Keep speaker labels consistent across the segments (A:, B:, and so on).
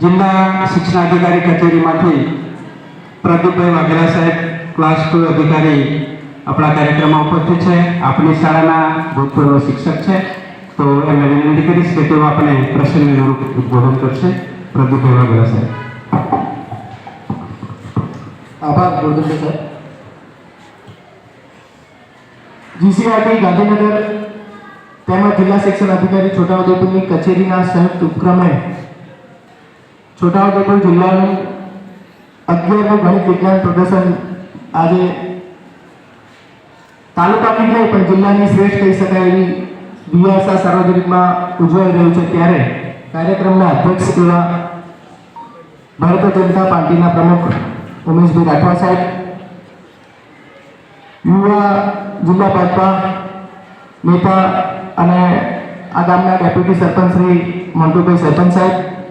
A: જિલ્લા શિક્ષણાધિકારી કચેરીમાંથી પ્રદીપભાઈ વાઘેલા સાહેબ, ક્લાસ ટુ અધિકારી આપણા કાર્યક્રમમાં ઉપસ્થિત છે. આપણી શાળાના ભૂતપૂર્વ શિક્ષક છે. તો એમને વિનંતી કરીશ કે તેઓ આપણે પ્રસંગનું ઉદ્બોધન કરશે. પ્રદીપભાઈ વાઘેલા સાહેબ.
B: આભાર ગુરુદત્ત સર જીસીઆરટી ગાંધીનગર તેમજ જિલ્લા શિક્ષણ અધિકારી છોટાઉદેપુરની કચેરીના સંયુક્ત ઉપક્રમે છોટાઉદેપુર જિલ્લાનું અગિયારમું ગણિત વિજ્ઞાન પ્રદર્શન આજે તાલુકાની નહીં પણ જિલ્લાની શ્રેષ્ઠ કહી શકાય એવી વિયાસા સાર્વજનિકમાં ઉજવાઈ રહ્યું છે ત્યારે કાર્યક્રમના અધ્યક્ષ એવા ભારતીય જનતા પાર્ટીના પ્રમુખ ઉમેશભાઈ રાઠવા સાહેબ, યુવા જિલ્લા ભાજપા નેતા અને આ ગામના ડેપ્યુટી સરપંચ શ્રી મંટુભાઈ સરપંચ સાહેબ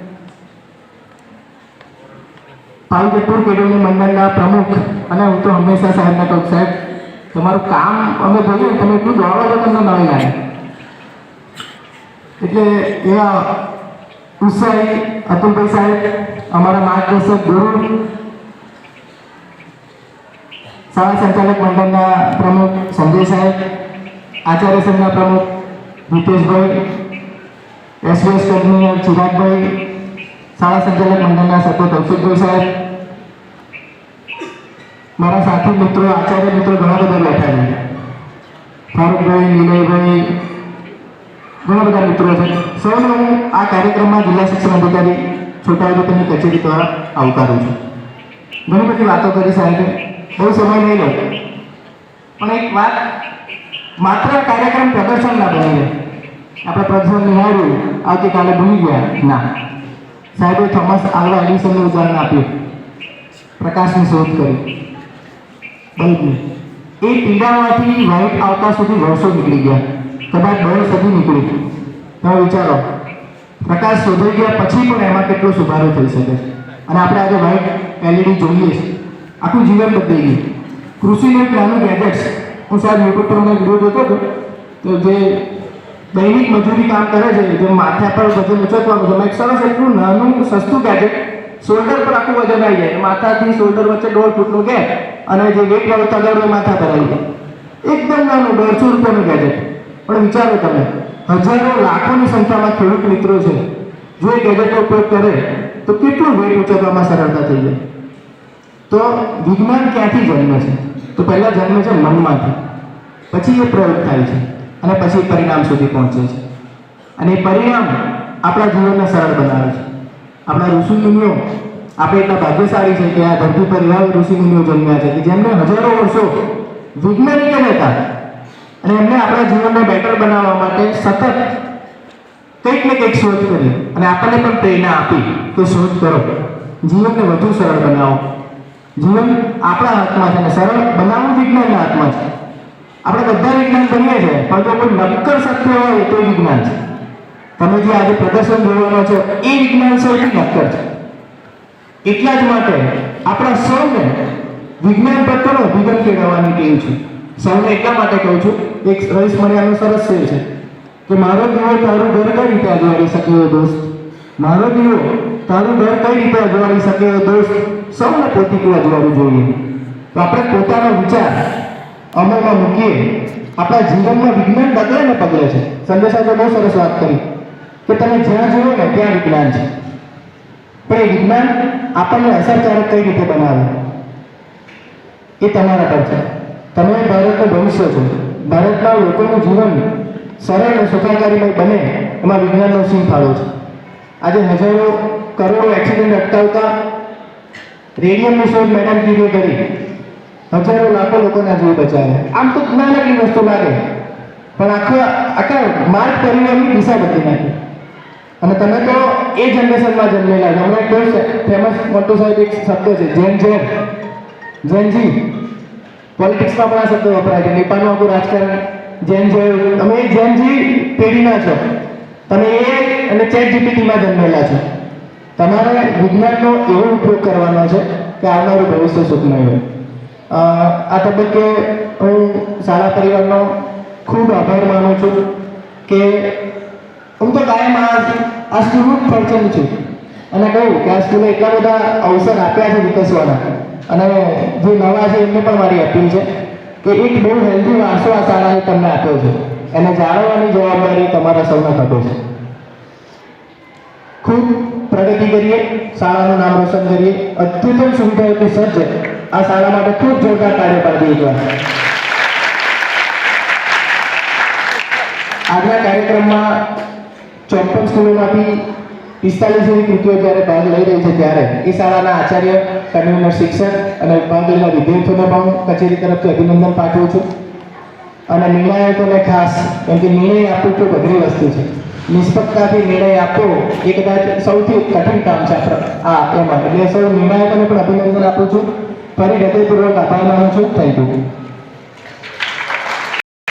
B: પાલજેપુર કેળવણી મંડળના પ્રમુખ અને હું તો હંમેશા સાહેબને કહું સાહેબ, તમારું કામ અમે જોઈએ, તમે એટલું દોડો છો તમને નવી લાગે એટલે એવા ઉત્સાહી અતુલભાઈ સાહેબ અમારા માર્ગદર્શક ગુરુ, શાળા સંચાલક મંડળના પ્રમુખ સંજય સાહેબ, આચાર્ય સંઘના પ્રમુખ હિતેશભાઈ, એસવીએસ કન્વીનર ચિરાગભાઈ, શાળા સંચાલક મંડળના સભ્ય કૌશિકભાઈ સાહેબ મારા સાથી મિત્રો, આચાર્ય મિત્રો ઘણા બધા બેઠા છે. ફારૂકભાઈ, નિલયભાઈ, ઘણા બધા મિત્રો છે. સૌને હું આ કાર્યક્રમમાં જિલ્લા શિક્ષણ અધિકારી છોટાઉદેપુરની કચેરી દ્વારા આવકારું છું. ઘણી બધી વાતો કરી સાહેબ. બહુ સમય નહીં લો. પણ એક વાત માત્ર કાર્યક્રમ પ્રદર્શન ના બની આપણે પ્રદર્શન નિહાળ્યું, આવતીકાલે ભૂલી ગયા. ના. સાહેબે થોમસ આલ્વા એડિસનનું ઉદાહરણ આપ્યું. પ્રકાશની શોધ કરી. બલ્બની એ પીડામાંથી વ્હાઇટ આવતા સુધી વર્ષો નીકળી ગયા. કદાચ દોઢ સદી નીકળી. તમે વિચારો. પ્રકાશ શોધાઈ ગયા પછી પણ એમાં કેટલો સુધારો થઈ શકે? અને આપણે આજે વ્હાઇટ એલઈડી જોઈએ આખું જીવન બદલાઈ ગયું. કૃષિનું નાનું ગેજેટ્સ હું સાહેબ યુટ્યુબ પર મેં વીડિયો જોતો હતો. તો જે દૈનિક મજૂરી કામ કરે છે, જે માથા પર વજન ઉચકવાનું તમે એક સરસ એટલું નાનું સસ્તું ગેજેટ શોલ્ડર પર આખું વજન આવી જાય. માથાથી શોલ્ડર વચ્ચે દોઢ ફૂટનું ગેપ અને જે વેટ વાળું તગાડું માથા પર આવી જાય. એકદમ નાનું, દોઢસો રૂપિયાનું ગેજેટ પણ વિચારો તમે, હજારો, લાખોની સંખ્યામાં ખેડૂત મિત્રો છે. જો એ ગેજેટનો ઉપયોગ કરે, તો કેટલું વેટ ઉચકવામાં સરળતા થઈ જાય? તો વિજ્ઞાન ક્યાંથી જન્મે છે? તો પહેલા જન્મે છે મનમાંથી. પછી એ પ્રયોગ થાય છે. અને પછી પરિણામ સુધી પહોંચે છે. અને એ પરિણામ આપણા જીવનને સરળ બનાવે છે. આપણા ઋષિ મુનિઓ, આપણે એટલા ભાગ્યશાળી છે કે આ ધરતી પર એવા ઋષિમુનિઓ જન્મ્યા છે કે જેમને હજારો વર્ષો વૈજ્ઞાનિક હતા અને એમને આપણા જીવનને બેટર બનાવવા માટે સતત કંઈક ને કંઈક શોધ કરી અને આપણને પણ પ્રેરણા આપી કે શોધ કરો. જીવનને વધુ સરળ બનાવો. જીવન આપણા હાથમાં છે અને સરળ બનાવવું વિજ્ઞાનના હાથમાં છે. આપણે બધા વિજ્ઞાન બનીએ છીએ, પણ જો કોઈ નક્કર સત્ય હોય તો વિજ્ઞાન છે. તમે જે આજે પ્રદર્શન જોવાનો છો, એ વિજ્ઞાન સૌથી નક્કર છે. એટલા જ માટે આપણા સૌને વિજ્ઞાન પ્રત્યેનો અભિગમ કેળવવાની ટેવ છે. સૌને એટલા માટે કહું છું, એક રહીશ મળ્યાનું સરસ છે છે કે મારો દીવો તારું ઘર કઈ રીતે અજવાળી શકે એવો દોસ્ત? મારો દીવો તારું ઘર કઈ રીતે અજવાળી શકે એવો દોસ્ત? સૌને પોતીકું અજવાળવું જોઈએ. તો આપણે પોતાનો વિચાર અમલમાં મૂકીએ. આપણા જીવનમાં વિજ્ઞાન બદલાને પગલે છે. સંદેશા તો બહુ સરસ વાત કરી. કે તમે જ્યાં જુઓ ને ત્યાં વિજ્ઞાન છે. પણ એ વિજ્ઞાન આપણને અસરકારક કઈ રીતે બનાવે? એ તમારા પર છે. તમે ભારતનું ભવિષ્ય છો. ભારતના લોકોનું જીવન સરળ અને સુખાકારીમય બને એમાં વિજ્ઞાનનો સિંહ ફાળો છે. આજે હજારો કરોડો એક્સિડન્ટ અટકાવતા રેડિયમની શોધ મેડમ કીધું કરી હજારો લાખો લોકોના જીવ બચાવ્યા આમ તો નાનકડી વસ્તુ લાગે. પણ આખા આખા માર્ગ પરિવારની દિશા બદલી નાખી. અને તમે તો એ જનરેશનમાં જન્મેલા છો. હમણાં કોઈ ફેમસ મોટો સાહેબ એક શબ્દ છે, જેન જેન જેનજી. પોલિટિક્સમાં પણ આ શબ્દ વપરાય છે. નેપાળનું આખું રાજકારણ જેન જે તમે જેનજી પેઢીના છો. તમે એ અને ચેટ જીપીટીમાં જન્મેલા છો. તમારે વિજ્ઞાનનો એવો ઉપયોગ કરવાનો છે કે આવનારું ભવિષ્ય સુખમય હોય. આ તબક્કે હું શાળા પરિવારનો ખૂબ આભાર માનું છું કે હું તો કાયમ આ આ પરચમ છું. અને કહ્યું કે આ સ્કૂલે એટલા બધા અવસર આપ્યા છે વિકસવાના. અને જે નવા છે, એમને પણ મારી અપીલ છે કે એક બહુ હેલ્ધી વારસો આ શાળાએ તમને આપ્યો છે. એને જાળવવાની જવાબદારી તમારા સૌને ખબર છે. ખૂબ પ્રગતિ કરીએ, શાળાનું નામ રોશન કરીએ. અદ્યતન સુવિધાઓથી સજ્જ આ શાળા માટે ખૂબ જોરદાર કાર્ય પાડી એકવાર આજના કાર્યક્રમમાં ચોપન સ્કૂલોમાંથી પિસ્તાલીસ જેવી કૃતિઓ જ્યારે ભાગ લઈ રહી છે ત્યારે, એ શાળાના આચાર્ય, કન્વીનર શિક્ષક અને ભાગ લેલા વિદ્યાર્થીઓને પણ કચેરી તરફથી અભિનંદન પાઠવું છું. અને નિર્ણાયકોને ખાસ, કેમ કે નિર્ણય આપવું ખૂબ અઘરી વસ્તુ છે. નિષ્પક્ષતાથી નિર્ણય આપવો એ કદાચ સૌથી કઠિન કામ છે આ એમાં એટલે સૌ નિર્ણાયકોને પણ અભિનંદન આપું છું. ફરી હૃદયપૂર્વક આભાર માનું છું. Thank you